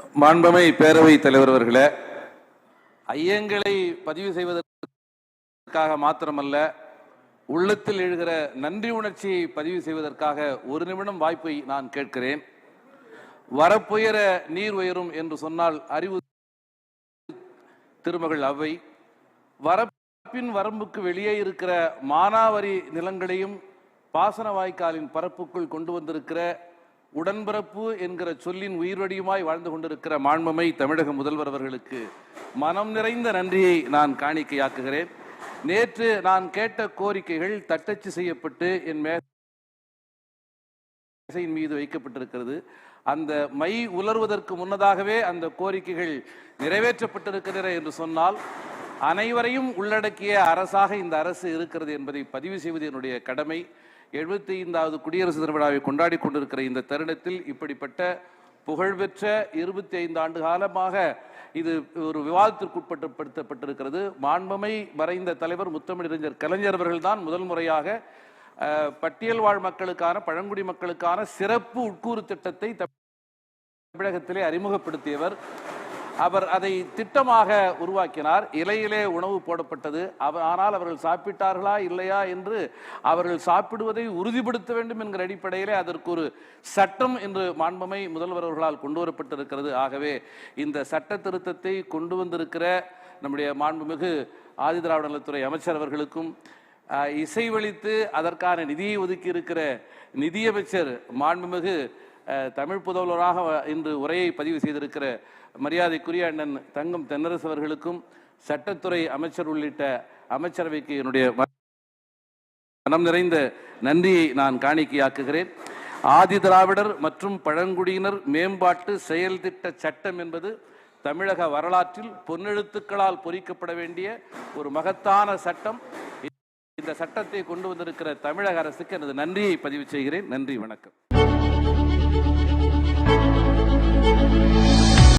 மாண்பமை பேரவை தலைவர் அவர்களே ஐயங்களை பதிவு செய்வதற்காக மாத்திரமல்ல உள்ளத்தில் எழுகிற நன்றி உணர்ச்சியை பதிவு செய்வதற்காக ஒரு நிமிடம் வாய்ப்பை நான் கேட்கிறேன். வரப்புயர நீர் உயரும் என்று சொன்னால் அறிவு திருமகள் அவை. வரப்பின் வரம்புக்கு வெளியே இருக்கிற மானாவரி நிலங்களையும் பாசன வாய்க்காலின் பரப்புக்குள் கொண்டு வந்திருக்கிற உடன்பிறப்பு என்கிற சொல்லின் உயிர்வடியுமாய் வாழ்ந்து கொண்டிருக்கிற மாண்பமை தமிழக முதல்வர் அவர்களுக்கு மனம் நிறைந்த நன்றியை நான் காணிக்கையாக்குகிறேன். நேற்று நான் கேட்ட கோரிக்கைகள் தட்டச்சு செய்யப்பட்டு என் மேசையின் மீது வைக்கப்பட்டிருக்கிறது. அந்த மை உலர்வதற்கு முன்னதாகவே அந்த கோரிக்கைகள் நிறைவேற்றப்பட்டிருக்கின்றன என்று சொன்னால் அனைவரையும் உள்ளடக்கிய அரசாக இந்த அரசு இருக்கிறது என்பதை பதிவு செய்வது என்னுடைய கடமை. எழுபத்தி ஐந்தாவது குடியரசு தின விழாவை கொண்டாடி கொண்டிருக்கிற இந்த தருணத்தில் இப்படிப்பட்ட புகழ்பெற்ற இருபத்தி ஐந்து ஆண்டு காலமாக இது ஒரு விவாதத்திற்குட்பட்டுப்படுத்தப்பட்டிருக்கிறது மாண்பமை மறைந்த தலைவர் முத்தமிழறிஞர் கலைஞர் அவர்கள்தான் முதல் முறையாக அஹ், பட்டியல் வாழ் மக்களுக்கான பழங்குடி மக்களுக்கான சிறப்பு உட்கூறு திட்டத்தை தமிழகத்திலே அறிமுகப்படுத்தியவர். அவர் அதை திட்டமாக உருவாக்கினார். இலையிலே உணவு போடப்பட்டது. ஆனால் அவர்கள் சாப்பிட்டார்களா இல்லையா என்று அவர்கள் சாப்பிடுவதை உறுதிப்படுத்த வேண்டும் என்கிற அடிப்படையிலே அதற்கு ஒரு சட்டம் என்று மாண்பமை முதல்வர் அவர்களால் கொண்டு வரப்பட்டிருக்கிறது. ஆகவே இந்த சட்ட திருத்தத்தை கொண்டு வந்திருக்கிற நம்முடைய மாண்புமிகு ஆதிதிராவிட நலத்துறை அமைச்சர் அவர்களுக்கும் இசைவழித்து அதற்கான நிதியை ஒதுக்கி இருக்கிற நிதியமைச்சர் மாண்புமிகு தமிழ் புதல்வராக இன்று உரையை பதிவு செய்திருக்கிற மரியாதைக்குரிய அண்ணன் தங்கம் தென்னரசு அவர்களுக்கும் சட்டத்துறை அமைச்சர் உள்ளிட்ட அமைச்சரவைக்கு என்னுடைய மனம் நிறைந்த நன்றியை நான் காணிக்கையாக்குகிறேன். ஆதி திராவிடர் மற்றும் பழங்குடியினர் மேம்பாட்டு செயல் திட்ட சட்டம் என்பது தமிழக வரலாற்றில் பொன்னெழுத்துக்களால் பொறிக்கப்பட வேண்டிய ஒரு மகத்தான சட்டம். இந்த சட்டத்தை கொண்டு வந்திருக்கிற தமிழக அரசுக்கு எனது நன்றியை பதிவு செய்கிறேன். நன்றி வணக்கம். なに?